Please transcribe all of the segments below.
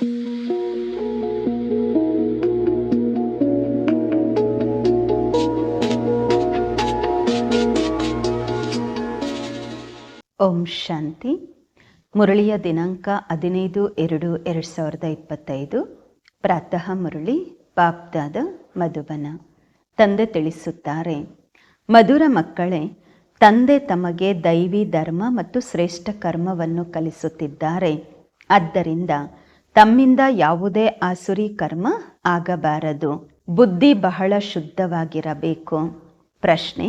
ಓಂ ಶಾಂತಿ. ಮುರಳಿಯ ದಿನಾಂಕ ಹದಿನೈದು ಎರಡು ಎರಡು ಸಾವಿರದ ಇಪ್ಪತ್ತೈದು. ಪ್ರಾತಃ ಮುರಳಿ, ಪಾಪ್ದಾದ ಮಧುಬನ. ತಂದೆ ತಿಳಿಸುತ್ತಾರೆ, ಮಧುರ ಮಕ್ಕಳೇ, ತಂದೆ ತಮಗೆ ದೈವಿ ಧರ್ಮ ಮತ್ತು ಶ್ರೇಷ್ಠ ಕರ್ಮವನ್ನು ಕಲಿಸುತ್ತಿದ್ದಾರೆ. ಆದ್ದರಿಂದ ತಮ್ಮಿಂದ ಯಾವುದೇ ಆಸುರಿ ಕರ್ಮ ಆಗಬಾರದು. ಬುದ್ಧಿ ಬಹಳ ಶುದ್ಧವಾಗಿರಬೇಕು. ಪ್ರಶ್ನೆ,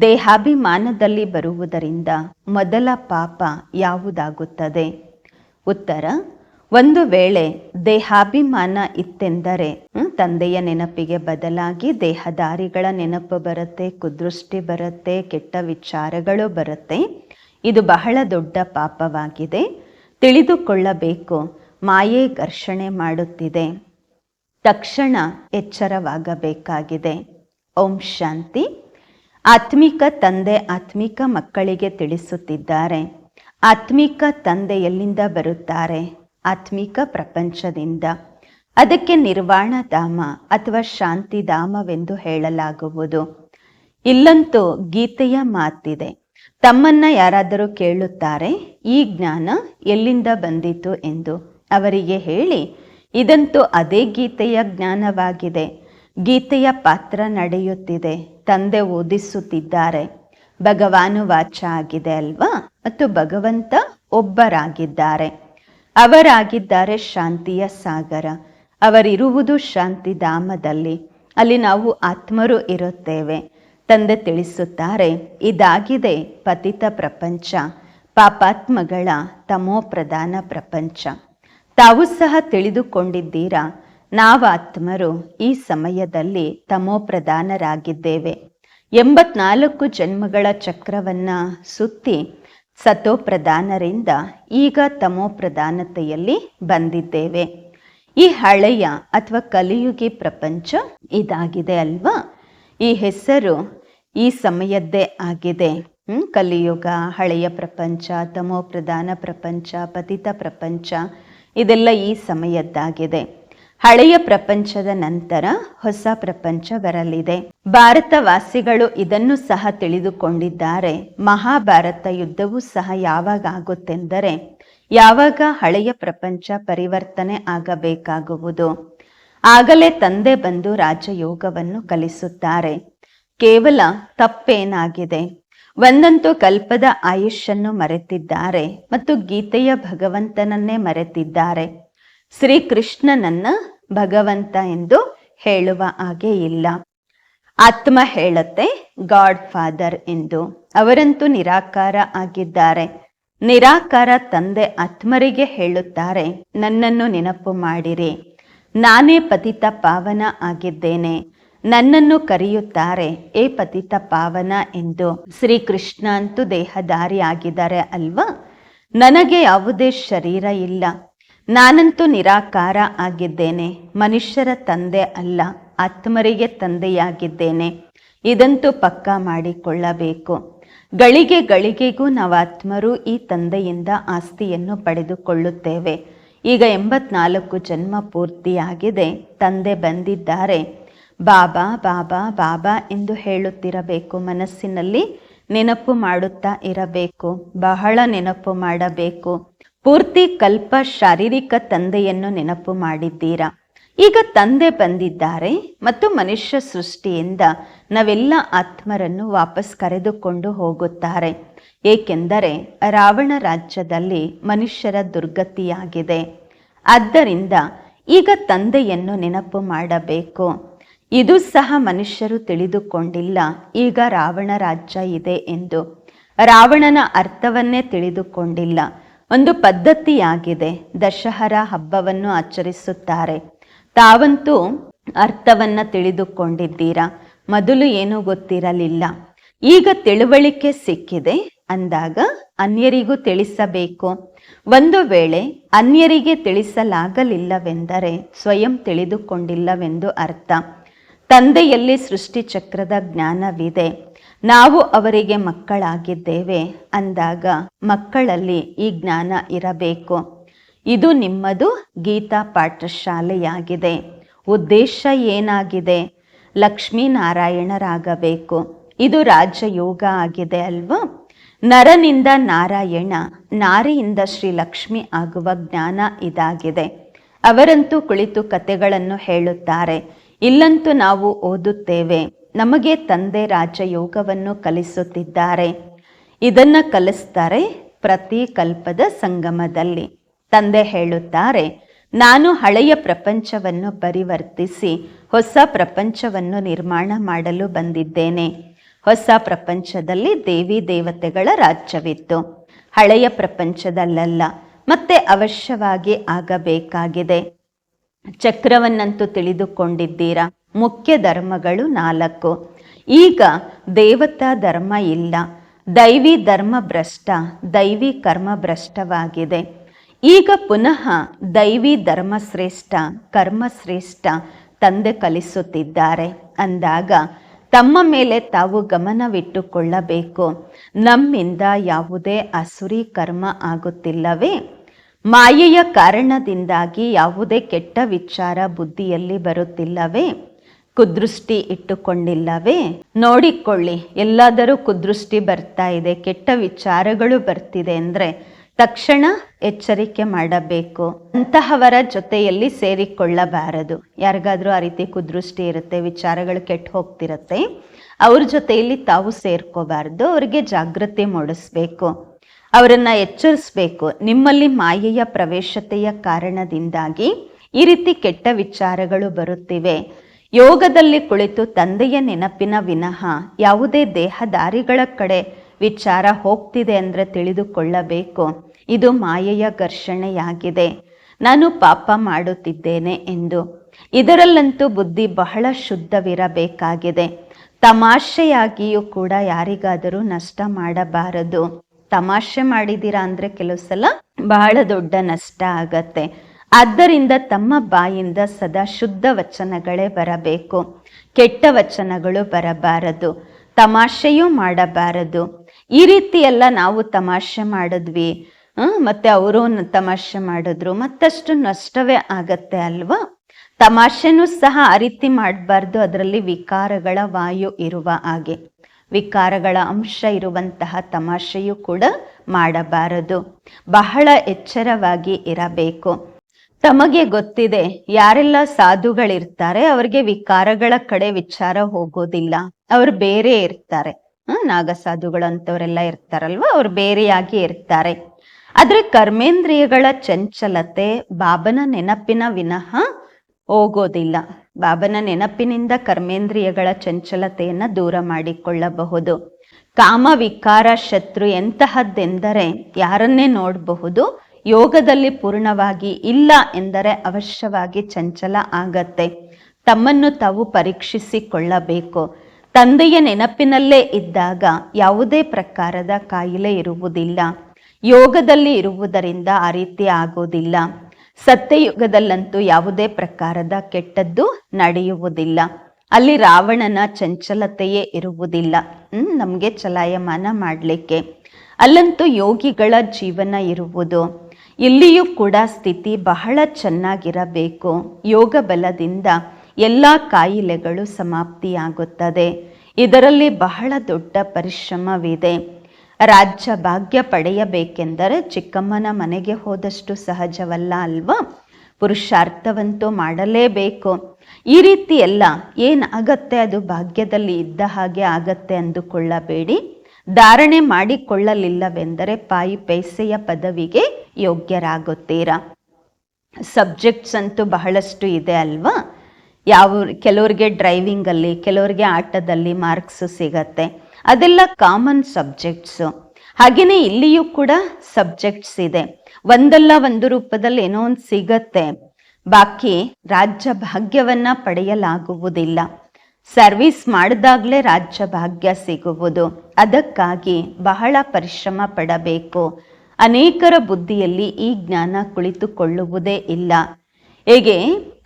ದೇಹಾಭಿಮಾನದಲ್ಲಿ ಬರುವುದರಿಂದ ಮೊದಲ ಪಾಪ ಯಾವುದಾಗುತ್ತದೆ? ಉತ್ತರ, ಒಂದು ವೇಳೆ ದೇಹಾಭಿಮಾನ ಇತ್ತೆಂದರೆ ತಂದೆಯ ನೆನಪಿಗೆ ಬದಲಾಗಿ ದೇಹದಾರಿಗಳ ನೆನಪು ಬರುತ್ತೆ, ಕುದೃಷ್ಟಿ ಬರುತ್ತೆ, ಕೆಟ್ಟ ವಿಚಾರಗಳು ಬರುತ್ತೆ. ಇದು ಬಹಳ ದೊಡ್ಡ ಪಾಪವಾಗಿದೆ. ತಿಳಿದುಕೊಳ್ಳಬೇಕು. ಮಾಯೆ ಘರ್ಷಣೆ ಮಾಡುತ್ತಿದೆ. ತಕ್ಷಣ ಎಚ್ಚರವಾಗಬೇಕಾಗಿದೆ. ಓಂ ಶಾಂತಿ. ಆತ್ಮಿಕ ತಂದೆ ಆತ್ಮಿಕ ಮಕ್ಕಳಿಗೆ ತಿಳಿಸುತ್ತಿದ್ದಾರೆ. ಆತ್ಮಿಕ ತಂದೆ ಎಲ್ಲಿಂದ ಬರುತ್ತಾರೆ? ಆತ್ಮಿಕ ಪ್ರಪಂಚದಿಂದ. ಅದಕ್ಕೆ ನಿರ್ವಾಣ ಧಾಮ ಅಥವಾ ಶಾಂತಿ ಧಾಮವೆಂದು ಹೇಳಲಾಗುವುದು. ಇಲ್ಲಂತೂ ಗೀತೆಯ ಮಾತಿದೆ. ತಮ್ಮನ್ನ ಯಾರಾದರೂ ಕೇಳುತ್ತಾರೆ, ಈ ಜ್ಞಾನ ಎಲ್ಲಿಂದ ಬಂದಿತು ಎಂದು. ಅವರಿಗೆ ಹೇಳಿ, ಇದಂತೂ ಅದೇ ಗೀತೆಯ ಜ್ಞಾನವಾಗಿದೆ. ಗೀತೆಯ ಪಾತ್ರ ನಡೆಯುತ್ತಿದೆ. ತಂದೆ ಓದಿಸುತ್ತಿದ್ದಾರೆ. ಭಗವಾನು ವಾಚ ಆಗಿದೆ ಅಲ್ವಾ? ಮತ್ತು ಭಗವಂತ ಒಬ್ಬರಾಗಿದ್ದಾರೆ. ಅವರಾಗಿದ್ದಾರೆ ಶಾಂತಿಯ ಸಾಗರ. ಅವರಿರುವುದು ಶಾಂತಿಧಾಮದಲ್ಲಿ. ಅಲ್ಲಿ ನಾವು ಆತ್ಮರು ಇರುತ್ತೇವೆ. ತಂದೆ ತಿಳಿಸುತ್ತಾರೆ, ಇದಾಗಿದೆ ಪತಿತ ಪ್ರಪಂಚ. ಪಾಪಾತ್ಮಗಳ ತಮೋ ಪ್ರಧಾನ ಪ್ರಪಂಚ. ತಾವು ಸಹ ತಿಳಿದುಕೊಂಡಿದ್ದೀರಾ? ನಾವಾತ್ಮರು ಈ ಸಮಯದಲ್ಲಿ ತಮೋ ಪ್ರಧಾನರಾಗಿದ್ದೇವೆ ಎಂಬತ್ನಾಲ್ಕು ಜನ್ಮಗಳ ಚಕ್ರವನ್ನ ಸುತ್ತಿ ಸತೋ ಪ್ರಧಾನರಿಂದ ಈಗ ತಮೋ ಪ್ರಧಾನತೆಯಲ್ಲಿ ಬಂದಿದ್ದೇವೆ. ಈ ಹಳೆಯ ಅಥವಾ ಕಲಿಯುಗಿ ಪ್ರಪಂಚ ಇದಾಗಿದೆ ಅಲ್ವಾ? ಈ ಹೆಸರು ಈ ಸಮಯದ್ದೇ ಆಗಿದೆ. ಕಲಿಯುಗ, ಹಳೆಯ ಪ್ರಪಂಚ ತಮೋ ಪ್ರಧಾನ ಪ್ರಪಂಚ, ಪತಿತ ಪ್ರಪಂಚ ಇದೆಲ್ಲ ಈ ಸಮಯದ್ದಾಗಿದೆ. ಹಳೆಯ ಪ್ರಪಂಚದ ನಂತರ ಹೊಸ ಪ್ರಪಂಚ ಬರಲಿದೆ. ಭಾರತವಾಸಿಗಳು ಇದನ್ನು ಸಹ ತಿಳಿದುಕೊಂಡಿದ್ದಾರೆ. ಮಹಾಭಾರತ ಯುದ್ಧವೂ ಸಹ ಯಾವಾಗ ಆಗುತ್ತೆಂದರೆ ಯಾವಾಗ ಹಳೆಯ ಪ್ರಪಂಚ ಪರಿವರ್ತನೆ ಆಗಬೇಕಾಗುವುದು? ಆಗಲೇ ತಂದೆ ಬಂದು ರಾಜಯೋಗವನ್ನು ಕಲಿಸುತ್ತಾರೆ. ಕೇವಲ ತಪ್ಪೇನಾಗಿದೆ? ಒಂದಂತೂ ಕಲ್ಪದ ಆಯುಷನ್ನು ಮರೆತಿದ್ದಾರೆ ಮತ್ತು ಗೀತೆಯ ಭಗವಂತನನ್ನೇ ಮರೆತಿದ್ದಾರೆ. ಶ್ರೀಕೃಷ್ಣನನ್ನ ಭಗವಂತ ಎಂದು ಹೇಳುವ ಹಾಗೆ ಇಲ್ಲ. ಆತ್ಮ ಹೇಳುತ್ತೆ, ಗಾಡ್ ಫಾದರ್ ಎಂದು. ಅವರಂತೂ ನಿರಾಕಾರ ಆಗಿದ್ದಾರೆ. ನಿರಾಕಾರ ತಂದೆ ಆತ್ಮರಿಗೆ ಹೇಳುತ್ತಾರೆ, ನನ್ನನ್ನು ನೆನಪು ಮಾಡಿರಿ. ನಾನೇ ಪತಿತ ಪಾವನ ಆಗಿದ್ದೇನೆ. ನನ್ನನ್ನು ಕರೆಯುತ್ತಾರೆ, ಏ ಪತಿತ ಪಾವನ ಎಂದು. ಶ್ರೀಕೃಷ್ಣ ಅಂತೂ ದೇಹಧಾರಿ ಆಗಿದ್ದಾರೆ ಅಲ್ವಾ? ನನಗೆ ಯಾವುದೇ ಶರೀರ ಇಲ್ಲ. ನಾನಂತೂ ನಿರಾಕಾರ ಆಗಿದ್ದೇನೆ. ಮನುಷ್ಯರ ತಂದೆ ಅಲ್ಲ, ಆತ್ಮರಿಗೆ ತಂದೆಯಾಗಿದ್ದೇನೆ. ಇದಂತೂ ಪಕ್ಕಾ ಮಾಡಿಕೊಳ್ಳಬೇಕು. ಗಳಿಗೆ ಗಳಿಗೆಗೂ ನಾವು ಆತ್ಮರು, ಈ ತಂದೆಯಿಂದ ಆಸ್ತಿಯನ್ನು ಪಡೆದುಕೊಳ್ಳುತ್ತೇವೆ. ಈಗ ಎಂಬತ್ನಾಲ್ಕು ಜನ್ಮ ಪೂರ್ತಿಯಾಗಿದೆ. ತಂದೆ ಬಂದಿದ್ದಾರೆ. ಬಾಬಾ ಬಾಬಾ ಬಾಬಾ ಎಂದು ಹೇಳುತ್ತಿರಬೇಕು. ಮನಸ್ಸಿನಲ್ಲಿ ನೆನಪು ಮಾಡುತ್ತಾ ಇರಬೇಕು. ಬಹಳ ನೆನಪು ಮಾಡಬೇಕು. ಪೂರ್ತಿ ಕಲ್ಪ ಶಾರೀರಿಕ ತಂದೆಯನ್ನು ನೆನಪು ಮಾಡಿದ್ದೀರಾ? ಈಗ ತಂದೆ ಬಂದಿದ್ದಾರೆ ಮತ್ತು ಮನುಷ್ಯ ಸೃಷ್ಟಿಯಿಂದ ನಾವೆಲ್ಲ ಆತ್ಮರನ್ನು ವಾಪಸ್ ಕರೆದುಕೊಂಡು ಹೋಗುತ್ತಾರೆ. ಏಕೆಂದರೆ ರಾವಣ ರಾಜ್ಯದಲ್ಲಿ ಮನುಷ್ಯರ ದುರ್ಗತಿಯಾಗಿದೆ. ಆದ್ದರಿಂದ ಈಗ ತಂದೆಯನ್ನು ನೆನಪು ಮಾಡಬೇಕು. ಇದು ಸಹ ಮನುಷ್ಯರು ತಿಳಿದುಕೊಂಡಿಲ್ಲ. ಈಗ ರಾವಣ ರಾಜ್ಯ ಇದೆ ಎಂದು. ರಾವಣನ ಅರ್ಥವನ್ನೇ ತಿಳಿದುಕೊಂಡಿಲ್ಲ. ಒಂದು ಪದ್ಧತಿಯಾಗಿದೆ. ದಶಹರ ಹಬ್ಬವನ್ನು ಆಚರಿಸುತ್ತಾರೆ. ತಾವಂತೂ ಅರ್ಥವನ್ನ ತಿಳಿದುಕೊಂಡಿದ್ದೀರಾ? ಮೊದಲು ಏನೂ ಗೊತ್ತಿರಲಿಲ್ಲ. ಈಗ ತಿಳುವಳಿಕೆ ಸಿಕ್ಕಿದೆ ಅಂದಾಗ ಅನ್ಯರಿಗೂ ತಿಳಿಸಬೇಕು. ಒಂದು ವೇಳೆ ಅನ್ಯರಿಗೆ ತಿಳಿಸಲಾಗಲಿಲ್ಲವೆಂದರೆ ಸ್ವಯಂ ತಿಳಿದುಕೊಂಡಿಲ್ಲವೆಂದು ಅರ್ಥ. ತಂದೆಯಲ್ಲಿ ಸೃಷ್ಟಿ ಚಕ್ರದ ಜ್ಞಾನವಿದೆ. ನಾವು ಅವರಿಗೆ ಮಕ್ಕಳಾಗಿದ್ದೇವೆ. ಅಂದಾಗ ಮಕ್ಕಳಲ್ಲಿ ಈ ಜ್ಞಾನ ಇರಬೇಕು. ಇದು ನಿಮ್ಮದು ಗೀತಾ ಪಾಠಶಾಲೆಯಾಗಿದೆ. ಉದ್ದೇಶ ಏನಾಗಿದೆ? ಲಕ್ಷ್ಮೀನಾರಾಯಣರಾಗಬೇಕು. ಇದು ರಾಜಯೋಗ ಆಗಿದೆ ಅಲ್ವಾ? ನರನಿಂದ ನಾರಾಯಣ, ನಾರಿಯಿಂದ ಶ್ರೀ ಲಕ್ಷ್ಮಿ ಆಗುವ ಜ್ಞಾನ ಇದಾಗಿದೆ. ಅವರಂತೂ ಕುಳಿತು ಕತೆಗಳನ್ನು ಹೇಳುತ್ತಾರೆ. ಇಲ್ಲಂತೂ ನಾವು ಓದುತ್ತೇವೆ. ನಮಗೆ ತಂದೆ ರಾಜಯೋಗವನ್ನು ಕಲಿಸುತ್ತಿದ್ದಾರೆ. ಇದನ್ನ ಕಲಿಸ್ತಾರೆ ಪ್ರತಿ ಕಲ್ಪದ ಸಂಗಮದಲ್ಲಿ. ತಂದೆ ಹೇಳುತ್ತಾರೆ, ನಾನು ಹಳೆಯ ಪ್ರಪಂಚವನ್ನು ಪರಿವರ್ತಿಸಿ ಹೊಸ ಪ್ರಪಂಚವನ್ನು ನಿರ್ಮಾಣ ಮಾಡಲು ಬಂದಿದ್ದೇನೆ. ಹೊಸ ಪ್ರಪಂಚದಲ್ಲಿ ದೇವಿ ದೇವತೆಗಳ ರಾಜ್ಯವಿತ್ತು. ಹಳೆಯ ಪ್ರಪಂಚದಲ್ಲಲ್ಲ, ಮತ್ತೆ ಅವಶ್ಯವಾಗಿ ಆಗಬೇಕಾಗಿದೆ. ಚಕ್ರವನ್ನಂತೂ ತಿಳಿದುಕೊಂಡಿದ್ದೀರಾ? ಮುಖ್ಯ ಧರ್ಮಗಳು ನಾಲ್ಕು. ಈಗ ದೇವತಾ ಧರ್ಮ ಇಲ್ಲ. ದೈವಿ ಧರ್ಮ ಭ್ರಷ್ಟ, ದೈವಿ ಕರ್ಮ ಭ್ರಷ್ಟವಾಗಿದೆ. ಈಗ ಪುನಃ ದೈವಿ ಧರ್ಮ ಶ್ರೇಷ್ಠ, ಕರ್ಮ ಶ್ರೇಷ್ಠ ತಂದೆ ಕಲಿಸುತ್ತಿದ್ದಾರೆ. ಅಂದಾಗ ತಮ್ಮ ಮೇಲೆ ತಾವು ಗಮನವಿಟ್ಟುಕೊಳ್ಳಬೇಕು. ನಮ್ಮಿಂದ ಯಾವುದೇ ಅಸುರಿ ಕರ್ಮ ಆಗುತ್ತಿಲ್ಲವೇ? ಮಾಯೆಯ ಕಾರಣದಿಂದಾಗಿ ಯಾವುದೇ ಕೆಟ್ಟ ವಿಚಾರ ಬುದ್ಧಿಯಲ್ಲಿ ಬರುತ್ತಿಲ್ಲವೇ? ಕುದೃಷ್ಟಿ ಇಟ್ಟುಕೊಂಡಿಲ್ಲವೇ? ನೋಡಿಕೊಳ್ಳಿ, ಎಲ್ಲಾದರೂ ಕುದೃಷ್ಟಿ ಬರ್ತಾ ಇದೆ, ಕೆಟ್ಟ ವಿಚಾರಗಳು ಬರ್ತಿದೆ ಅಂದರೆ ತಕ್ಷಣ ಎಚ್ಚರಿಕೆ ಮಾಡಬೇಕು. ಅಂತಹವರ ಜೊತೆಯಲ್ಲಿ ಸೇರಿಕೊಳ್ಳಬಾರದು. ಯಾರಿಗಾದ್ರೂ ಆ ರೀತಿ ಕುದೃಷ್ಟಿ ಇರುತ್ತೆ, ವಿಚಾರಗಳು ಕೆಟ್ಟು ಹೋಗ್ತಿರುತ್ತೆ, ಅವ್ರ ಜೊತೆಯಲ್ಲಿ ತಾವು ಸೇರ್ಕೋಬಾರ್ದು, ಅವರಿಗೆ ಜಾಗೃತಿ ಮೂಡಿಸ್ಬೇಕು. ಅವರನ್ನ ಎಚ್ಚರಿಸಬೇಕು. ನಿಮ್ಮಲ್ಲಿ ಮಾಯೆಯ ಪ್ರವೇಶತೆಯ ಕಾರಣದಿಂದಾಗಿ ಈ ರೀತಿ ಕೆಟ್ಟ ವಿಚಾರಗಳು ಬರುತ್ತಿವೆ. ಯೋಗದಲ್ಲಿ ಕುಳಿತು ತಂದೆಯ ನೆನಪಿನ ವಿನಃ ಯಾವುದೇ ದೇಹದಾರಿಗಳ ಕಡೆ ವಿಚಾರ ಹೋಗ್ತಿದೆ ಅಂದರೆ ತಿಳಿದುಕೊಳ್ಳಬೇಕು. ಇದು ಮಾಯೆಯ ಘರ್ಷಣೆಯಾಗಿದೆ. ನಾನು ಪಾಪ ಮಾಡುತ್ತಿದ್ದೇನೆ ಎಂದು. ಇದರಲ್ಲಂತೂ ಬುದ್ಧಿ ಬಹಳ ಶುದ್ಧವಿರಬೇಕಾಗಿದೆ. ತಮಾಷೆಯಾಗಿಯೂ ಕೂಡ ಯಾರಿಗಾದರೂ ನಷ್ಟ ಮಾಡಬಾರದು. ತಮಾಷೆ ಮಾಡಿದ್ದೀರಾ ಅಂದರೆ ಕೆಲವು ಸಲ ಬಹಳ ದೊಡ್ಡ ನಷ್ಟ ಆಗತ್ತೆ. ಆದ್ದರಿಂದ ತಮ್ಮ ಬಾಯಿಂದ ಸದಾ ಶುದ್ಧ ವಚನಗಳೇ ಬರಬೇಕು. ಕೆಟ್ಟ ವಚನಗಳು ಬರಬಾರದು. ತಮಾಷೆಯೂ ಮಾಡಬಾರದು. ಈ ರೀತಿ ಎಲ್ಲ ನಾವು ತಮಾಷೆ ಮಾಡಿದ್ವಿ. ಮತ್ತೆ ಅವರು ತಮಾಷೆ ಮಾಡಿದ್ರು. ಮತ್ತಷ್ಟು ನಷ್ಟವೇ ಆಗತ್ತೆ ಅಲ್ವಾ? ತಮಾಷೆನೂ ಸಹ ಆ ರೀತಿ ಮಾಡಬಾರ್ದು. ಅದರಲ್ಲಿ ವಿಕಾರಗಳ ವಾಯು ಇರುವ ಹಾಗೆ. ವಿಕಾರಗಳ ಅಂಶ ಇರುವಂತಹ ತಮಾಷೆಯೂ ಕೂಡ ಮಾಡಬಾರದು. ಬಹಳ ಎಚ್ಚರವಾಗಿ ಇರಬೇಕು. ತಮಗೆ ಗೊತ್ತಿದೆ, ಯಾರೆಲ್ಲ ಸಾಧುಗಳಿರ್ತಾರೆ, ಅವ್ರಿಗೆ ವಿಕಾರಗಳ ಕಡೆ ವಿಚಾರ ಹೋಗೋದಿಲ್ಲ. ಅವ್ರು ಬೇರೆ ಇರ್ತಾರೆ. ನಾಗ ಸಾಧುಗಳು ಅಂತವರೆಲ್ಲ ಇರ್ತಾರಲ್ವಾ? ಅವ್ರು ಬೇರೆಯಾಗಿ ಇರ್ತಾರೆ. ಆದ್ರೆ ಕರ್ಮೇಂದ್ರಿಯಗಳ ಚಂಚಲತೆ, ಬಾಬನ ನೆನಪಿನ ವಿನಃ ಹೋಗೋದಿಲ್ಲ. ಬಾಬನ ನೆನಪಿನಿಂದ ಕರ್ಮೇಂದ್ರಿಯಗಳ ಚಂಚಲತೆಯನ್ನು ದೂರ ಮಾಡಿಕೊಳ್ಳಬಹುದು. ಕಾಮ ವಿಕಾರ ಶತ್ರು ಎಂತಹದ್ದೆಂದರೆ ಯಾರನ್ನೇ ನೋಡಬಹುದು, ಯೋಗದಲ್ಲಿ ಪೂರ್ಣವಾಗಿ ಇಲ್ಲ ಎಂದರೆ ಅವಶ್ಯವಾಗಿ ಚಂಚಲ ಆಗತ್ತೆ. ತಮ್ಮನ್ನು ತಾವು ಪರೀಕ್ಷಿಸಿಕೊಳ್ಳಬೇಕು. ತಂದೆಯ ನೆನಪಿನಲ್ಲೇ ಇದ್ದಾಗ ಯಾವುದೇ ಪ್ರಕಾರದ ಕಾಯಿಲೆ ಇರುವುದಿಲ್ಲ. ಯೋಗದಲ್ಲಿ ಇರುವುದರಿಂದ ಆ ರೀತಿ ಆಗೋದಿಲ್ಲ ಸತ್ಯಯುಗದಲ್ಲಂತೂ ಯಾವುದೇ ಪ್ರಕಾರದ ಕೆಟ್ಟದ್ದು ನಡೆಯುವುದಿಲ್ಲ. ಅಲ್ಲಿ ರಾವಣನ ಚಂಚಲತೆಯೇ ಇರುವುದಿಲ್ಲ. ನಮಗೆ ಚಲಾಯಮಾನ ಮಾಡಲಿಕ್ಕೆ. ಅಲ್ಲಂತೂ ಯೋಗಿಗಳ ಜೀವನ ಇರುವುದು. ಇಲ್ಲಿಯೂ ಕೂಡ ಸ್ಥಿತಿ ಬಹಳ ಚೆನ್ನಾಗಿರಬೇಕು. ಯೋಗ ಬಲದಿಂದ ಎಲ್ಲ ಕಾಯಿಲೆಗಳು ಸಮಾಪ್ತಿಯಾಗುತ್ತದೆ. ಇದರಲ್ಲಿ ಬಹಳ ದೊಡ್ಡ ಪರಿಶ್ರಮವಿದೆ. ರಾಜ್ಯ ಭಾಗ್ಯ ಪಡೆಯಬೇಕೆಂದರೆ ಚಿಕ್ಕಮ್ಮನ ಮನೆಗೆ ಹೋದಷ್ಟು ಸಹಜವಲ್ಲ ಅಲ್ವಾ? ಪುರುಷಾರ್ಥವಂತೂ ಮಾಡಲೇಬೇಕು. ಈ ರೀತಿ ಎಲ್ಲ ಏನಾಗತ್ತೆ ಅದು ಭಾಗ್ಯದಲ್ಲಿ ಇದ್ದ ಹಾಗೆ ಆಗತ್ತೆ ಅಂದುಕೊಳ್ಳಬೇಡಿ. ಧಾರಣೆ ಮಾಡಿಕೊಳ್ಳಲಿಲ್ಲವೆಂದರೆ ಪಾಯಿ ಪೈಸೆಯ ಪದವಿಗೆ ಯೋಗ್ಯರಾಗುತ್ತೀರಾ? ಸಬ್ಜೆಕ್ಟ್ಸ್ ಅಂತೂ ಬಹಳಷ್ಟು ಇದೆ ಅಲ್ವಾ? ಯಾವ ಕೆಲವ್ರಿಗೆ ಡ್ರೈವಿಂಗಲ್ಲಿ, ಕೆಲವ್ರಿಗೆ ಆಟದಲ್ಲಿ ಮಾರ್ಕ್ಸ್ ಸಿಗತ್ತೆ. ಅದೆಲ್ಲ ಕಾಮನ್ ಸಬ್ಜೆಕ್ಟ್ಸು ಹಾಗೆಯೇ ಇಲ್ಲಿಯೂ ಕೂಡ ಸಬ್ಜೆಕ್ಟ್ಸ್ ಇದೆ. ಒಂದಲ್ಲ ಒಂದು ರೂಪದಲ್ಲಿ ಏನೋ ಒಂದು ಸಿಗತ್ತೆ. ಬಾಕಿ ರಾಜ್ಯ ಭಾಗ್ಯವನ್ನ ಪಡೆಯಲಾಗುವುದಿಲ್ಲ. ಸರ್ವಿಸ್ ಮಾಡಿದಾಗಲೇ ರಾಜ್ಯ ಭಾಗ್ಯ ಸಿಗುವುದು. ಅದಕ್ಕಾಗಿ ಬಹಳ ಪರಿಶ್ರಮ ಪಡಬೇಕು. ಅನೇಕರ ಬುದ್ಧಿಯಲ್ಲಿ ಈ ಜ್ಞಾನ ಕುಳಿತುಕೊಳ್ಳುವುದೇ ಇಲ್ಲ. ಹೇಗೆ?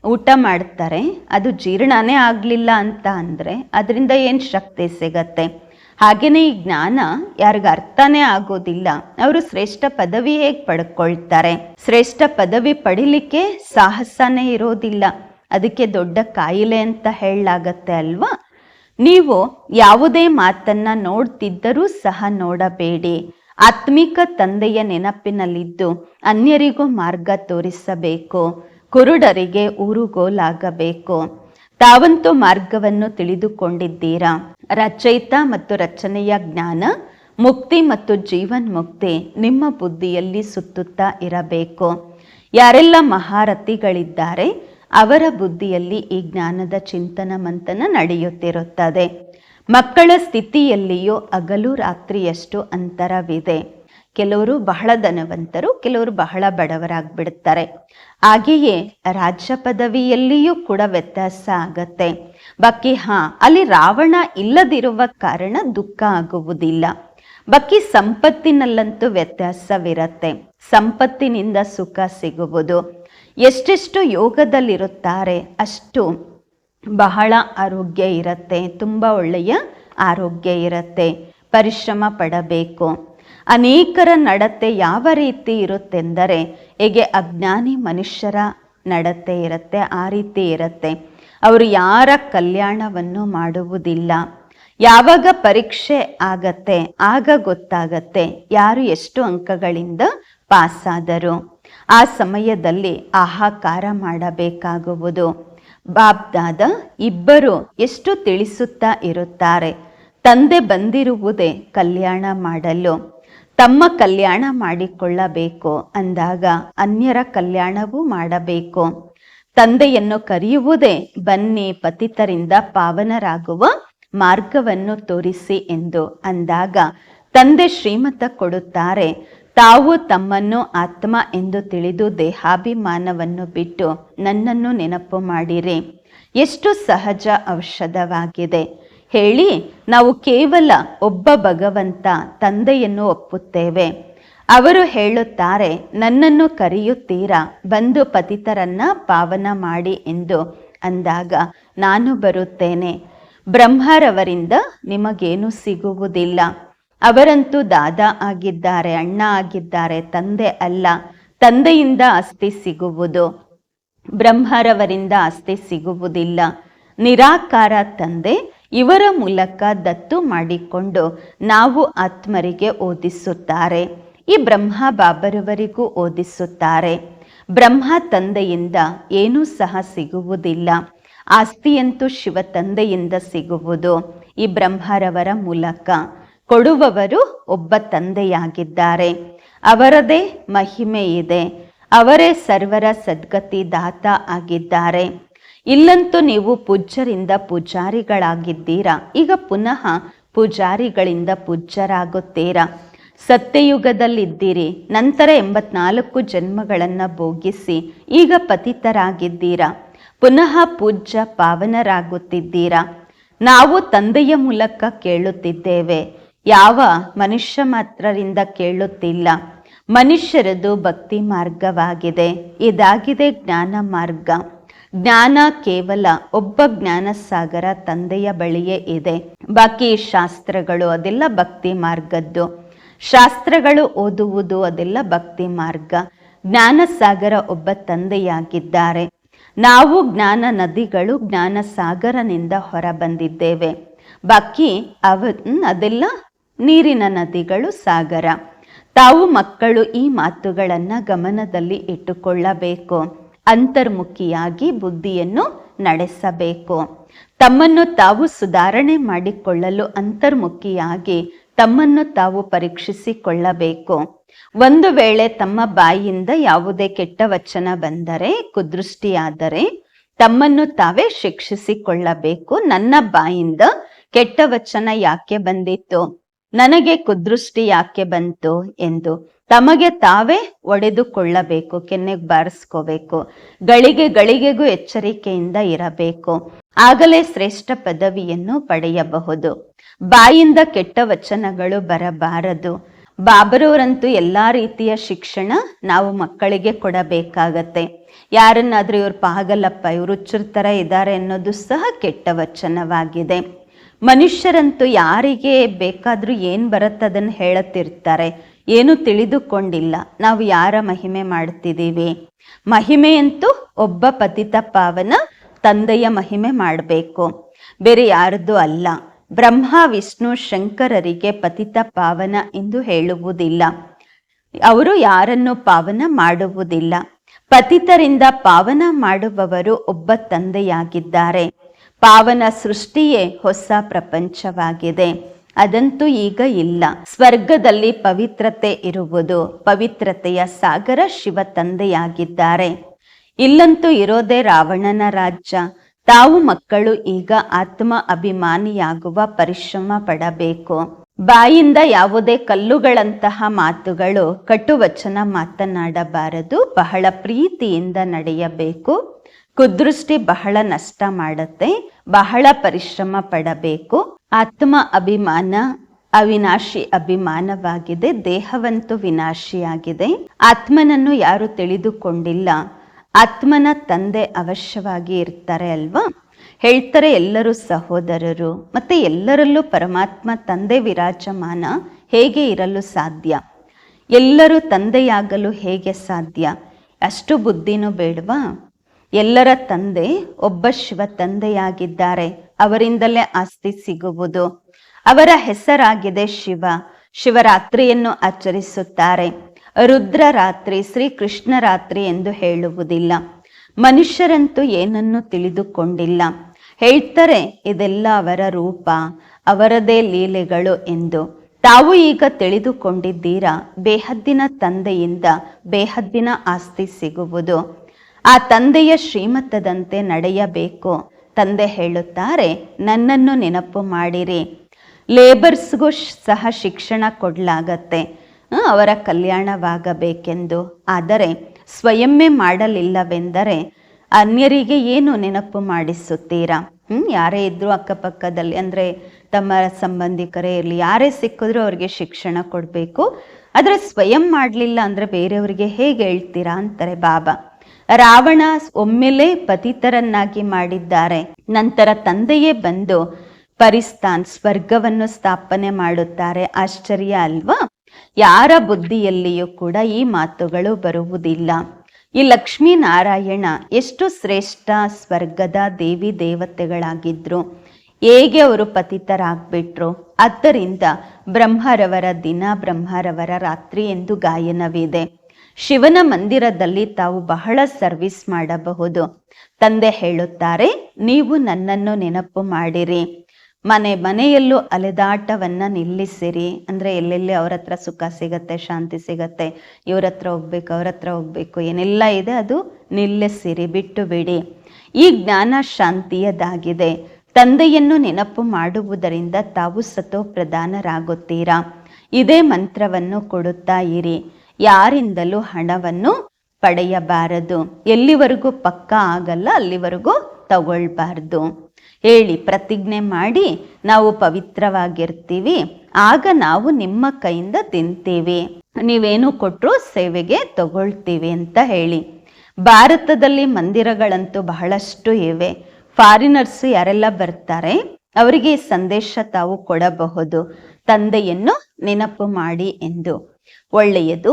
ಊಟ ಮಾಡ್ತಾರೆ, ಅದು ಜೀರ್ಣನೇ ಆಗಲಿಲ್ಲ ಅಂತ ಅಂದರೆ ಅದರಿಂದ ಏನು ಶಕ್ತಿ ಸಿಗತ್ತೆ? ಹಾಗೇನೆ ಈ ಜ್ಞಾನ ಯಾರಿಗ ಅರ್ಥನೇ ಆಗೋದಿಲ್ಲ. ಅವರು ಶ್ರೇಷ್ಠ ಪದವಿ ಹೇಗೆ ಪಡ್ಕೊಳ್ತಾರೆ? ಶ್ರೇಷ್ಠ ಪದವಿ ಪಡಿಲಿಕ್ಕೆ ಸಾಹಸನೇ ಇರೋದಿಲ್ಲ. ಅದಕ್ಕೆ ದೊಡ್ಡ ಕಾಯಿಲೆ ಅಂತ ಹೇಳಲಾಗತ್ತೆ ಅಲ್ವಾ? ನೀವು ಯಾವುದೇ ಮಾತನ್ನ ನೋಡ್ತಿದ್ದರೂ ಸಹ ನೋಡಬೇಡಿ. ಆತ್ಮಿಕ ತಂದೆಯ ನೆನಪಿನಲ್ಲಿದ್ದು ಅನ್ಯರಿಗೂ ಮಾರ್ಗ ತೋರಿಸಬೇಕು. ಕುರುಡರಿಗೆ ಊರುಗೋಲಾಗಬೇಕು. ತಾವಂತೂ ಮಾರ್ಗವನ್ನು ತಿಳಿದುಕೊಂಡಿದ್ದೀರಾ? ರಚಯಿತ ಮತ್ತು ರಚನೆಯ ಜ್ಞಾನ, ಮುಕ್ತಿ ಮತ್ತು ಜೀವನ್ ಮುಕ್ತಿ ನಿಮ್ಮ ಬುದ್ಧಿಯಲ್ಲಿ ಸುತ್ತುತ್ತಾ ಇರಬೇಕು. ಯಾರೆಲ್ಲ ಮಹಾರಥಿಗಳಿದ್ದಾರೆ, ಅವರ ಬುದ್ಧಿಯಲ್ಲಿ ಈ ಜ್ಞಾನದ ಚಿಂತನ ಮಂಥನ ನಡೆಯುತ್ತಿರುತ್ತದೆ. ಮಕ್ಕಳ ಸ್ಥಿತಿಯಲ್ಲಿಯೂ ಹಗಲು ರಾತ್ರಿಯಷ್ಟು ಅಂತರವಿದೆ. ಕೆಲವರು ಬಹಳ ಧನವಂತರು, ಕೆಲವರು ಬಹಳ ಬಡವರಾಗ್ಬಿಡ್ತಾರೆ. ಹಾಗೆಯೇ ರಾಜ್ಯ ಪದವಿಯಲ್ಲಿಯೂ ಕೂಡ ವ್ಯತ್ಯಾಸ ಆಗತ್ತೆ. ಬಾಕಿ ಹಾ, ಅಲ್ಲಿ ರಾವಣ ಇಲ್ಲದಿರುವ ಕಾರಣ ದುಃಖ ಆಗುವುದಿಲ್ಲ. ಬಾಕಿ ಸಂಪತ್ತಿನಲ್ಲಂತೂ ವ್ಯತ್ಯಾಸವಿರತ್ತೆ. ಸಂಪತ್ತಿನಿಂದ ಸುಖ ಸಿಗುವುದು. ಎಷ್ಟೆಷ್ಟು ಯೋಗದಲ್ಲಿರುತ್ತಾರೆ, ಅಷ್ಟು ಬಹಳ ಆರೋಗ್ಯ ಇರುತ್ತೆ, ತುಂಬ ಒಳ್ಳೆಯ ಆರೋಗ್ಯ ಇರುತ್ತೆ, ಪರಿಶ್ರಮ ಪಡಬೇಕು. ಅನೇಕರ ನಡತೆ ಯಾವ ರೀತಿ ಇರುತ್ತೆಂದರೆ, ಹೇಗೆ ಅಜ್ಞಾನಿ ಮನುಷ್ಯರ ನಡತೆ ಇರುತ್ತೆ, ಆ ರೀತಿ ಇರುತ್ತೆ. ಅವರು ಯಾರ ಕಲ್ಯಾಣವನ್ನು ಮಾಡುವುದಿಲ್ಲ. ಯಾವಾಗ ಪರೀಕ್ಷೆ ಆಗತ್ತೆ, ಆಗ ಗೊತ್ತಾಗತ್ತೆ, ಯಾರು ಎಷ್ಟು ಅಂಕಗಳಿಂದ ಪಾಸಾದರು. ಆ ಸಮಯದಲ್ಲಿ ಆಹಾಕಾರ ಮಾಡಬೇಕಾಗುವುದು. ಬಾಬ್ದಾದ ಇಬ್ಬರು ಎಷ್ಟು ತಿಳಿಸುತ್ತಾ ಇರುತ್ತಾರೆ. ತಂದೆ ಬಂದಿರುವುದೇ ಕಲ್ಯಾಣ ಮಾಡಲು. ತಮ್ಮ ಕಲ್ಯಾಣ ಮಾಡಿಕೊಳ್ಳಬೇಕು ಅಂದಾಗ ಅನ್ಯರ ಕಲ್ಯಾಣವೂ ಮಾಡಬೇಕು. ತಂದೆಯನ್ನು ಕರೆಯುವುದೇ ಬನ್ನಿ ಪತಿತರಿಂದ ಪಾವನರಾಗುವ ಮಾರ್ಗವನ್ನು ತೋರಿಸಿ ಎಂದು ಅಂದಾಗ ತಂದೆ ಶ್ರೀಮತ ಕೊಡುತ್ತಾರೆ. ತಾವು ತಮ್ಮನ್ನು ಆತ್ಮ ಎಂದು ತಿಳಿದು ದೇಹಾಭಿಮಾನವನ್ನು ಬಿಟ್ಟು ನನ್ನನ್ನು ನೆನಪು ಮಾಡಿರಿ. ಎಷ್ಟು ಸಹಜ ಔಷಧವಾಗಿದೆ. ಹೇಳಿ, ನಾವು ಕೇವಲ ಒಬ್ಬ ಭಗವಂತ ತಂದೆಯನ್ನು ಒಪ್ಪುತ್ತೇವೆ. ಅವರು ಹೇಳುತ್ತಾರೆ, ನನ್ನನ್ನು ಕರೆಯುತ್ತೀರಾ? ಬಂದು ಪತಿತರನ್ನ ಪಾವನ ಮಾಡಿ ಎಂದು ಅಂದಾಗ, ನಾನು ಬರುತ್ತೇನೆ. ಬ್ರಹ್ಮರವರಿಂದ ನಿಮಗೇನು ಸಿಗುವುದಿಲ್ಲ. ಅವರಂತೂ ದಾದ ಆಗಿದ್ದಾರೆ, ಅಣ್ಣ ಆಗಿದ್ದಾರೆ, ತಂದೆ ಅಲ್ಲ. ತಂದೆಯಿಂದ ಆಸ್ತಿ ಸಿಗುವುದು. ಬ್ರಹ್ಮರವರಿಂದ ಆಸ್ತಿ ಸಿಗುವುದಿಲ್ಲ. ನಿರಾಕಾರ ತಂದೆ ಇವರ ಮೂಲಕ ದತ್ತು ಮಾಡಿಕೊಂಡು ನಾವು ಆತ್ಮರಿಗೆ ಓದಿಸುತ್ತಾರೆ. ಈ ಬ್ರಹ್ಮ ಬಾಬರವರಿಗೂ ಓದಿಸುತ್ತಾರೆ. ಬ್ರಹ್ಮ ತಂದೆಯಿಂದ ಏನೂ ಸಹ ಸಿಗುವುದಿಲ್ಲ. ಆಸ್ತಿಯಂತೂ ಶಿವ ತಂದೆಯಿಂದ ಸಿಗುವುದು. ಈ ಬ್ರಹ್ಮರವರ ಮೂಲಕ ಕೊಡುವವರು ಒಬ್ಬ ತಂದೆಯಾಗಿದ್ದಾರೆ. ಅವರದೇ ಮಹಿಮೆ ಇದೆ ಅವರೇ ಸರ್ವರ ಸದ್ಗತಿ ದಾತ ಆಗಿದ್ದಾರೆ. ಇಲ್ಲಂತೂ ನೀವು ಪೂಜ್ಯರಿಂದ ಪೂಜಾರಿಗಳಾಗಿದ್ದೀರಾ. ಈಗ ಪುನಃ ಪೂಜಾರಿಗಳಿಂದ ಪೂಜ್ಯರಾಗುತ್ತೀರಾ. ಸತ್ಯಯುಗದಲ್ಲಿದ್ದೀರಿ. ನಂತರ ಎಂಬತ್ನಾಲ್ಕು ಜನ್ಮಗಳನ್ನು ಭೋಗಿಸಿ ಈಗ ಪತಿತರಾಗಿದ್ದೀರಾ. ಪುನಃ ಪೂಜ್ಯ ಪಾವನರಾಗುತ್ತಿದ್ದೀರಾ. ನಾವು ತಂದೆಯ ಮೂಲಕ ಕೇಳುತ್ತಿದ್ದೇವೆ. ಯಾವ ಮನುಷ್ಯ ಮಾತ್ರರಿಂದ ಕೇಳುತ್ತಿಲ್ಲ. ಮನುಷ್ಯರದು ಭಕ್ತಿ ಮಾರ್ಗವಾಗಿದೆ. ಇದಾಗಿದೆ ಜ್ಞಾನ ಮಾರ್ಗ. ಜ್ಞಾನ ಕೇವಲ ಒಬ್ಬ ಜ್ಞಾನಸಾಗರ ತಂದೆಯ ಬಳಿಯೇ ಇದೆ. ಬಾಕಿ ಶಾಸ್ತ್ರಗಳು ಅದೆಲ್ಲ ಭಕ್ತಿ ಮಾರ್ಗದ್ದು. ಶಾಸ್ತ್ರಗಳು ಓದುವುದು ಅದೆಲ್ಲ ಭಕ್ತಿ ಮಾರ್ಗ. ಜ್ಞಾನಸಾಗರ ಒಬ್ಬ ತಂದೆಯಾಗಿದ್ದಾರೆ. ನಾವು ಜ್ಞಾನ ನದಿಗಳು ಜ್ಞಾನ ಸಾಗರನಿಂದ ಹೊರ ಬಂದಿದ್ದೇವೆ ಬಾಕಿ ಅವ ಅದೆಲ್ಲ ನೀರಿನ ನದಿಗಳು ಸಾಗರ. ತಾವು ಮಕ್ಕಳು ಈ ಮಾತುಗಳನ್ನು ಗಮನದಲ್ಲಿ ಇಟ್ಟುಕೊಳ್ಳಬೇಕು. ಅಂತರ್ಮುಖಿಯಾಗಿ ಬುದ್ಧಿಯನ್ನು ನಡೆಸಬೇಕು. ತಮ್ಮನ್ನು ತಾವು ಸುಧಾರಣೆ ಮಾಡಿಕೊಳ್ಳಲು ಅಂತರ್ಮುಖಿಯಾಗಿ ತಮ್ಮನ್ನು ತಾವು ಪರೀಕ್ಷಿಸಿಕೊಳ್ಳಬೇಕು. ಒಂದು ವೇಳೆ ತಮ್ಮ ಬಾಯಿಯಿಂದ ಯಾವುದೇ ಕೆಟ್ಟ ವಚನ ಬಂದರೆ, ಕುದೃಷ್ಟಿಯಾದರೆ, ತಮ್ಮನ್ನು ತಾವೇ ಶಿಕ್ಷಿಸಿಕೊಳ್ಳಬೇಕು. ನನ್ನ ಬಾಯಿಂದ ಕೆಟ್ಟ ವಚನ ಯಾಕೆ ಬಂದಿತ್ತು? ನನಗೆ ಕುದೃಷ್ಟಿ ಯಾಕೆ ಬಂತು? ಎಂದು ತಮಗೆ ತಾವೇ ಒಡೆದುಕೊಳ್ಳಬೇಕು, ಕೆನ್ನೆಗೆ ಬಾರಿಸ್ಕೋಬೇಕು, ಗಳಿಗೆ ಗಳಿಗೆಗೂ ಎಚ್ಚರಿಕೆಯಿಂದ ಇರಬೇಕು. ಆಗಲೇ ಶ್ರೇಷ್ಠ ಪದವಿಯನ್ನು ಪಡೆಯಬಹುದು. ಬಾಯಿಂದ ಕೆಟ್ಟ ವಚನಗಳು ಬರಬಾರದು. ಬಾಬರವರಂತೂ ಎಲ್ಲಾ ರೀತಿಯ ಶಿಕ್ಷಣ ನಾವು ಮಕ್ಕಳಿಗೆ ಕೊಡಬೇಕಾಗತ್ತೆ. ಯಾರನ್ನಾದ್ರೂ ಇವ್ರು ಪಾಗಲಪ್ಪ, ಇವ್ರು ಹುಚ್ಚರ ಥರ ಇದ್ದಾರೆ ಅನ್ನೋದು ಸಹ ಕೆಟ್ಟ ವಚನವಾಗಿದೆ. ಮನುಷ್ಯರಂತೂ ಯಾರಿಗೆ ಬೇಕಾದ್ರೂ ಏನ್ ಬರುತ್ತೆ ಅದನ್ನ ಹೇಳುತ್ತಿರ್ತಾರೆ. ಏನು ತಿಳಿದುಕೊಂಡಿಲ್ಲ. ನಾವು ಯಾರ ಮಹಿಮೆ ಮಾಡ್ತಿದ್ದೀವಿ ಮಹಿಮೆಯಂತೂ ಒಬ್ಬ ಪತಿತ ಪಾವನ ತಂದೆಯ ಮಹಿಮೆ ಮಾಡಬೇಕು. ಬೇರೆ ಯಾರದ್ದು ಅಲ್ಲ. ಬ್ರಹ್ಮ, ವಿಷ್ಣು, ಶಂಕರರಿಗೆ ಪತಿತ ಪಾವನ ಎಂದು ಹೇಳುವುದಿಲ್ಲ. ಅವರು ಯಾರನ್ನು ಪಾವನ ಮಾಡುವುದಿಲ್ಲ. ಪತಿತರಿಂದ ಪಾವನ ಮಾಡುವವರು ಒಬ್ಬ ತಂದೆಯಾಗಿದ್ದಾರೆ. ಪಾವನ ಸೃಷ್ಟಿಯೇ ಹೊಸ ಪ್ರಪಂಚವಾಗಿದೆ. ಅದಂತೂ ಈಗ ಇಲ್ಲ. ಸ್ವರ್ಗದಲ್ಲಿ ಪವಿತ್ರತೆ ಇರುವುದು, ಪವಿತ್ರತೆಯ ಸಾಗರ ಶಿವ ತಂದೆಯಾಗಿದ್ದಾರೆ. ಇಲ್ಲಂತೂ ಇರೋದೇ ರಾವಣನ ರಾಜ್ಯ. ತಾವು ಮಕ್ಕಳು, ಈಗ ಆತ್ಮ ಅಭಿಮಾನಿಯಾಗುವ ಪರಿಶ್ರಮ ಪಡಬೇಕು. ಬಾಯಿಂದ ಯಾವುದೇ ಕಲ್ಲುಗಳಂತಹ ಮಾತುಗಳು, ಕಟುವಚನ ಮಾತನಾಡಬಾರದು. ಬಹಳ ಪ್ರೀತಿಯಿಂದ ನಡೆಯಬೇಕು. ಕುದೃಷ್ಟಿ ಬಹಳ ನಷ್ಟ ಮಾಡುತ್ತೆ, ಬಹಳ ಪರಿಶ್ರಮ ಪಡಬೇಕು. ಆತ್ಮ ಅಭಿಮಾನ ಅವಿನಾಶಿ ಅಭಿಮಾನವಾಗಿದೆ, ದೇಹವಂತೂ ವಿನಾಶಿಯಾಗಿದೆ. ಆತ್ಮನನ್ನು ಯಾರು ತಿಳಿದುಕೊಂಡಿಲ್ಲ. ಆತ್ಮನ ತಂದೆ ಅವಶ್ಯವಾಗಿ ಇರ್ತಾರೆ ಅಲ್ವಾ? ಹೇಳ್ತಾರೆ ಎಲ್ಲರೂ ಸಹೋದರರು, ಮತ್ತೆ ಎಲ್ಲರಲ್ಲೂ ಪರಮಾತ್ಮ ತಂದೆ ವಿರಾಜಮಾನ ಹೇಗೆ ಇರಲು ಸಾಧ್ಯ? ಎಲ್ಲರೂ ತಂದೆಯಾಗಲು ಹೇಗೆ ಸಾಧ್ಯ? ಅಷ್ಟು ಬುದ್ಧಿನೂ ಬೇಡವಾ? ಎಲ್ಲರ ತಂದೆ ಒಬ್ಬ ಶಿವ ತಂದೆಯಾಗಿದ್ದಾರೆ. ಅವರಿಂದಲೇ ಆಸ್ತಿ ಸಿಗುವುದು. ಅವರ ಹೆಸರಾಗಿದೆ ಶಿವ. ಶಿವರಾತ್ರಿಯನ್ನು ಆಚರಿಸುತ್ತಾರೆ. ರುದ್ರ ರಾತ್ರಿ ಶ್ರೀ ಕೃಷ್ಣ ರಾತ್ರಿ ಎಂದು ಹೇಳುವುದಿಲ್ಲ. ಮನುಷ್ಯರಂತೂ ಏನನ್ನು ತಿಳಿದುಕೊಂಡಿಲ್ಲ. ಹೇಳ್ತಾರೆ, ಇದೆಲ್ಲ ಅವರ ರೂಪ, ಅವರದೇ ಲೀಲೆಗಳು ಎಂದು. ತಾವು ಈಗ ತಿಳಿದುಕೊಂಡಿದ್ದೀರಾ, ಬೇಹದ್ದಿನ ತಂದೆಯಿಂದ ಬೇಹದ್ದಿನ ಆಸ್ತಿ ಸಿಗುವುದು. ಆ ತಂದೆಯ ಶ್ರೀಮತ್ತದಂತೆ ನಡೆಯಬೇಕು. ತಂದೆ ಹೇಳುತ್ತಾರೆ, ನನ್ನನ್ನು ನೆನಪು ಮಾಡಿರಿ. ಲೇಬರ್ಸ್ಗೂ ಸಹ ಶಿಕ್ಷಣ ಕೊಡಲಾಗತ್ತೆ. ಅವರ ಕಲ್ಯಾಣವಾಗಬೇಕೆಂದು. ಆದರೆ ಸ್ವಯಂವೇ ಮಾಡಲಿಲ್ಲವೆಂದರೆ ಅನ್ಯರಿಗೆ ಏನು ನೆನಪು ಮಾಡಿಸುತ್ತೀರಾ? ಹ್ಞೂ ಯಾರೇ ಇದ್ದರೂ ಅಕ್ಕಪಕ್ಕದಲ್ಲಿ, ಅಂದ್ರೆ ತಮ್ಮ ಸಂಬಂಧಿಕರೇ ಇರಲಿ, ಯಾರೇ ಸಿಕ್ಕಿದ್ರು ಅವ್ರಿಗೆ ಶಿಕ್ಷಣ ಕೊಡಬೇಕು. ಆದರೆ ಸ್ವಯಂ ಮಾಡಲಿಲ್ಲ ಅಂದ್ರೆ ಬೇರೆಯವರಿಗೆ ಹೇಗೆ ಹೇಳ್ತೀರಾ ಅಂತಾರೆ ಬಾಬಾ. ರಾವಣ ಒಮ್ಮೆಲೇ ಪತಿತರನ್ನಾಗಿ ಮಾಡಿದ್ದಾರೆ. ನಂತರ ತಂದೆಯೇ ಬಂದು ಪರಿಸ್ತಾನ್ ಸ್ವರ್ಗವನ್ನು ಸ್ಥಾಪನೆ ಮಾಡುತ್ತಾರೆ. ಆಶ್ಚರ್ಯ ಅಲ್ವಾ? ಯಾರ ಬುದ್ಧಿಯಲ್ಲಿಯೂ ಕೂಡ ಈ ಮಾತುಗಳು ಬರುವುದಿಲ್ಲ. ಈ ಲಕ್ಷ್ಮೀ ನಾರಾಯಣ ಎಷ್ಟು ಶ್ರೇಷ್ಠ ಸ್ವರ್ಗದ ದೇವಿ ದೇವತೆಗಳಾಗಿದ್ರು. ಹೇಗೆ ಅವರು ಪತಿತರಾಗ್ಬಿಟ್ರು? ಆದ್ದರಿಂದ ಬ್ರಹ್ಮರವರ ದಿನ ಬ್ರಹ್ಮರವರ ರಾತ್ರಿ ಎಂದು ಗಾಯನವಿದೆ. ಶಿವನ ಮಂದಿರದಲ್ಲಿ ತಾವು ಬಹಳ ಸರ್ವಿಸ್ ಮಾಡಬಹುದು. ತಂದೆ ಹೇಳುತ್ತಾರೆ, ನೀವು ನನ್ನನ್ನು ನೆನಪು ಮಾಡಿರಿ. ಮನೆ ಮನೆಯಲ್ಲೂ ಅಲೆದಾಟವನ್ನ ನಿಲ್ಲಿಸಿರಿ. ಅಂದ್ರೆ ಎಲ್ಲೆಲ್ಲಿ ಅವ್ರ ಹತ್ರ ಸುಖ ಸಿಗತ್ತೆ, ಶಾಂತಿ ಸಿಗತ್ತೆ, ಇವ್ರ ಹತ್ರ ಹೋಗ್ಬೇಕು, ಅವ್ರ ಹತ್ರ ಹೋಗ್ಬೇಕು, ಏನೆಲ್ಲ ಇದೆ ಅದು ನಿಲ್ಲಿಸಿರಿ, ಬಿಟ್ಟು ಬಿಡಿ. ಈ ಜ್ಞಾನ ಶಾಂತಿಯದಾಗಿದೆ. ತಂದೆಯನ್ನು ನೆನಪು ಮಾಡುವುದರಿಂದ ತಾವು ಸತೋ ಪ್ರಧಾನರಾಗುತ್ತೀರಾ ಇದೇ ಮಂತ್ರವನ್ನು ಕೊಡುತ್ತಾ ಇರಿ. ಯಾರಿಂದಲೂ ಹಣವನ್ನು ಪಡೆಯಬಾರದು. ಎಲ್ಲಿವರೆಗೂ ಪಕ್ಕ ಆಗಲ್ಲ, ಅಲ್ಲಿವರೆಗೂ ತಗೊಳ್ಬಾರ್ದು. ಹೇಳಿ, ಪ್ರತಿಜ್ಞೆ ಮಾಡಿ ನಾವು ಪವಿತ್ರವಾಗಿರ್ತೀವಿ. ಆಗ ನಾವು ನಿಮ್ಮ ಕೈಯಿಂದ ತಿಂತೀವಿ. ನೀವೇನು ಕೊಟ್ಟರು ಸೇವೆಗೆ ತಗೊಳ್ತೀವಿ ಅಂತ ಹೇಳಿ. ಭಾರತದಲ್ಲಿ ಮಂದಿರಗಳಂತೂ ಬಹಳಷ್ಟು ಇವೆ. ಫಾರಿನರ್ಸ್ ಯಾರೆಲ್ಲ ಬರ್ತಾರೆ, ಅವರಿಗೆ ಸಂದೇಶ ತಾವು ಕೊಡಬಹುದು. ತಂದೆಯನ್ನು ನೆನಪು ಮಾಡಿ ಎಂದು. ಒಳ್ಳೆಯದು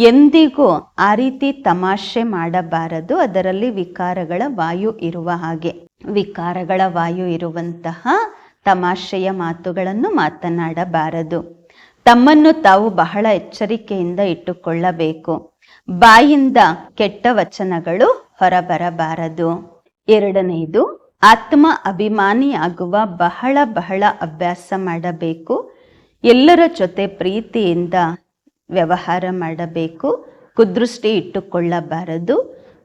ಎಂದಿಗೂ ಆ ರೀತಿ ತಮಾಷೆ ಮಾಡಬಾರದು. ಅದರಲ್ಲಿ ವಿಕಾರಗಳ ವಾಯು ಇರುವ ಹಾಗೆ. ವಿಕಾರಗಳ ವಾಯು ಇರುವಂತಹ ತಮಾಷೆಯ ಮಾತುಗಳನ್ನು ಮಾತನಾಡಬಾರದು. ತಮ್ಮನ್ನು ತಾವು ಬಹಳ ಎಚ್ಚರಿಕೆಯಿಂದ ಇಟ್ಟುಕೊಳ್ಳಬೇಕು. ಬಾಯಿಂದ ಕೆಟ್ಟ ವಚನಗಳು ಹೊರಬರಬಾರದು. ಎರಡನೆಯದು ಆತ್ಮ ಅಭಿಮಾನಿಯಾಗುವ ಬಹಳ ಬಹಳ ಅಭ್ಯಾಸ ಮಾಡಬೇಕು. ಎಲ್ಲರ ಜೊತೆ ಪ್ರೀತಿಯಿಂದ ವ್ಯವಹಾರ ಮಾಡಬೇಕು. ಕುದೃಷ್ಟಿ ಇಟ್ಟುಕೊಳ್ಳಬಾರದು.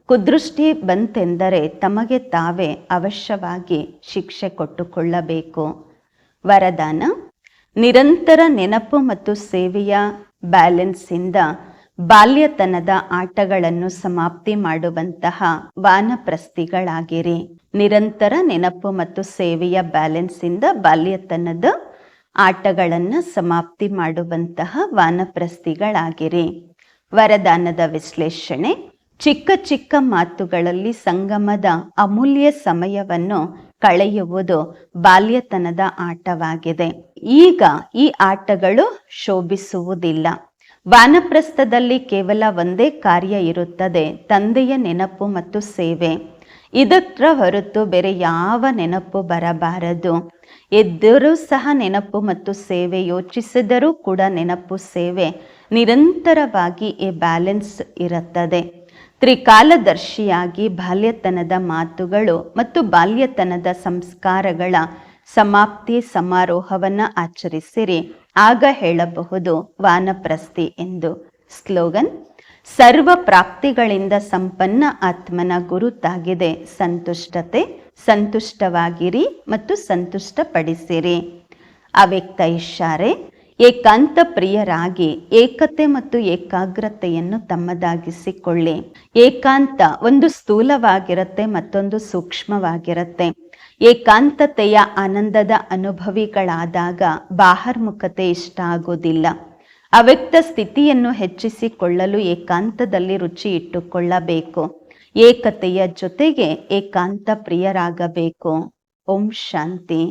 ಕುದೃಷ್ಟಿ ಬಂತೆಂದರೆ ತಮಗೆ ತಾವೇ ಅವಶ್ಯವಾಗಿ ಶಿಕ್ಷೆ ಕೊಟ್ಟುಕೊಳ್ಳಬೇಕು. ವರದಾನ, ನಿರಂತರ ನೆನಪು ಮತ್ತು ಸೇವೆಯ ಬ್ಯಾಲೆನ್ಸಿಂದ ಬಾಲ್ಯತನದ ಆಟಗಳನ್ನು ಸಮಾಪ್ತಿ ಮಾಡುವಂತಹ ವಾನಪ್ರಸ್ಥಿಗಳಾಗಿರಿ ನಿರಂತರ ನೆನಪು ಮತ್ತು ಸೇವೆಯ ಬ್ಯಾಲೆನ್ಸಿಂದ ಬಾಲ್ಯತನದ ಆಟಗಳನ್ನು ಸಮಾಪ್ತಿ ಮಾಡುವಂತಹ ವಾನಪ್ರಸ್ಥಿಗಳಾಗಿರಿ. ವರದಾನದ ವಿಶ್ಲೇಷಣೆ, ಚಿಕ್ಕ ಚಿಕ್ಕ ಮಾತುಗಳಲ್ಲಿ ಸಂಗಮದ ಅಮೂಲ್ಯ ಸಮಯವನ್ನು ಕಳೆಯುವುದು ಬಾಲ್ಯತನದ ಆಟವಾಗಿದೆ. ಈಗ ಈ ಆಟಗಳು ಶೋಭಿಸುವುದಿಲ್ಲ. ವಾನಪ್ರಸ್ಥದಲ್ಲಿ ಕೇವಲ ಒಂದೇ ಕಾರ್ಯ ಇರುತ್ತದೆ, ತಂದೆಯ ನೆನಪು ಮತ್ತು ಸೇವೆ. ಇದರ ಹೊರತು ಬೇರೆ ಯಾವ ನೆನಪು ಬರಬಾರದು. ಎದ್ದರೂ ಸಹ ನೆನಪು ಮತ್ತು ಸೇವೆ ಯೋಚಿಸಿದರೂ ಕೂಡ ನೆನಪು ಸೇವೆ ನಿರಂತರವಾಗಿ ಈ ಬ್ಯಾಲೆನ್ಸ್ ಇರುತ್ತದೆ. ತ್ರಿಕಾಲದರ್ಶಿಯಾಗಿ ಬಾಲ್ಯತನದ ಮಾತುಗಳು ಮತ್ತು ಬಾಲ್ಯತನದ ಸಂಸ್ಕಾರಗಳ ಸಮಾಪ್ತಿ ಸಮಾರೋಹವನ್ನು ಆಚರಿಸಿರಿ. ಆಗ ಹೇಳಬಹುದು ವಾನಪ್ರಸ್ಥಿ ಎಂದು. ಸ್ಲೋಗನ್, ಸರ್ವ ಪ್ರಾಪ್ತಿಗಳಿಂದ ಸಂಪನ್ನ ಆತ್ಮನ ಗುರುತಾಗಿದೆ. ಸಂತುಷ್ಟತೆ, ಸಂತುಷ್ಟವಾಗಿರಿ ಮತ್ತು ಸಂತುಷ್ಟಪಡಿಸಿರಿ. ಅವ್ಯಕ್ತ ಇಷಾರೆ ಏಕಾಂತ ಪ್ರಿಯರಾಗಿ ಏಕತೆ ಮತ್ತು ಏಕಾಗ್ರತೆಯನ್ನು ತಮ್ಮದಾಗಿಸಿಕೊಳ್ಳಿ. ಏಕಾಂತ ಒಂದು ಸ್ಥೂಲವಾಗಿರುತ್ತೆ, ಮತ್ತೊಂದು ಸೂಕ್ಷ್ಮವಾಗಿರುತ್ತೆ. ಏಕಾಂತತೆಯ ಆನಂದದ ಅನುಭವಿಗಳಾದಾಗ ಬಾಹರ್ಮುಖತೆ ಇಷ್ಟ ಆಗೋದಿಲ್ಲ. ಅವ್ಯಕ್ತ ಸ್ಥಿತಿಯನ್ನು ಹೆಚ್ಚಿಸಿಕೊಳ್ಳಲು ಏಕಾಂತದಲ್ಲಿ ರುಚಿ ಇಟ್ಟುಕೊಳ್ಳಬೇಕು. ಏಕತೆಯ ಜೊತೆಗೆ ಏಕಾಂತ ಪ್ರಿಯರಾಗಬೇಕು. ಓಂ ಶಾಂತಿ.